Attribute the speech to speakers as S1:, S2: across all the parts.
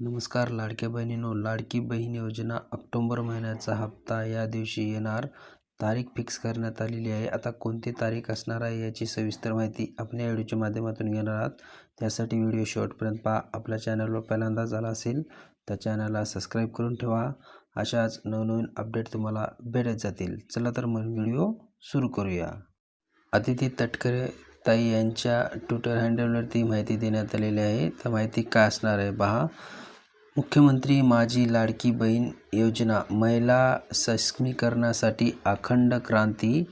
S1: नमस्कार लाडक्या बहिणींनो. लाडकी बहीण योजना ऑक्टोंबर महिन्याचा हप्ता या दिवशी येणार. तारीख फिक्स करण्यात आलेली आहे. आता कोणती तारीख असणार आहे याची सविस्तर माहिती आपण या व्हिडिओच्या माध्यमातून घेणार आहात. त्यासाठी व्हिडिओ शेवटपर्यंत पहा. आपल्या चॅनलवर पहिल्यांदा आला असेल तर चॅनलला सबस्क्राईब करून ठेवा. अशाच नवनवीन अपडेट तुम्हाला भेटत जातील. चला तर मग व्हिडिओ सुरू करूया. अतिथी तटकरे ताई यांच्या ट्विटर हँडलवरती माहिती देण्यात आलेली आहे. तर माहिती काय असणार आहे? पहा. मुख्यमंत्री माझी लाडकी बहीण योजना महिला सक्षमीकरणासाठी अखंड क्रांती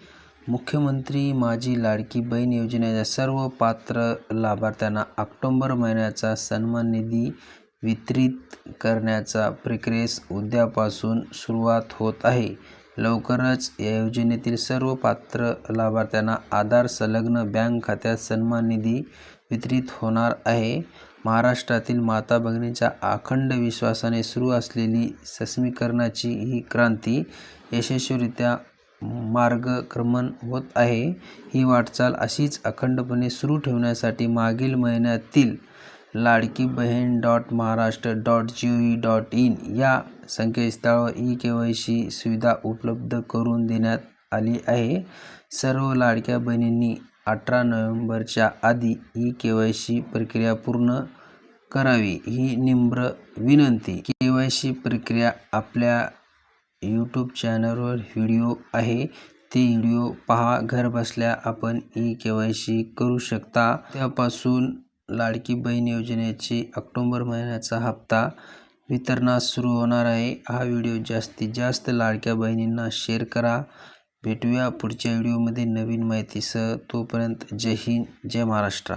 S1: मुख्यमंत्री माझी लाडकी बहीण योजनेच्या सर्व पात्र लाभार्थ्यांना ऑक्टोंबर महिन्याचा सन्मान निधी वितरित करण्याचा प्रक्रियेस उद्यापासून सुरुवात होत आहे. लवकरच या योजनेतील सर्व पात्र लाभार्थ्यांना आधार संलग्न बँक खात्यात सन्मान निधी वितरित होणार आहे. महाराष्ट्रातील माता भगिनीच्या अखंड विश्वासाने सुरू असलेली सक्षमीकरणाची ही क्रांती यशस्वीरित्या मार्गक्रमण होत आहे. ही वाटचाल अशीच अखंडपणे सुरू ठेवण्यासाठी मागील महिन्यातील Ladki Bahin dot Maharashtra dot G O V dot in या संकेतस्थळावर ई के वाय सी सुविधा उपलब्ध करून देण्यात आली आहे. सर्व लाडक्या बहिणींनी अठरा नोव्हेंबरच्या आधी ई के वाय सी प्रक्रिया पूर्ण करावी ही निम्र विनंती. के वाय सी प्रक्रिया आपल्या यूट्यूब चॅनलवर व्हिडिओ आहे. ते व्हिडिओ पहा. घर बसल्या आपण ई के वाय सी करू शकता. त्यापासून लाडकी बहीण योजनेची ऑक्टोंबर महिन्याचा हप्ता वितरणास सुरू होणार आहे. हा व्हिडिओ जास्तीत जास्त लाडक्या बहिणींना शेअर करा. भेटूया पुढच्या व्हिडिओमध्ये नवीन माहितीसह. तोपर्यंत जय हिंद जय महाराष्ट्र.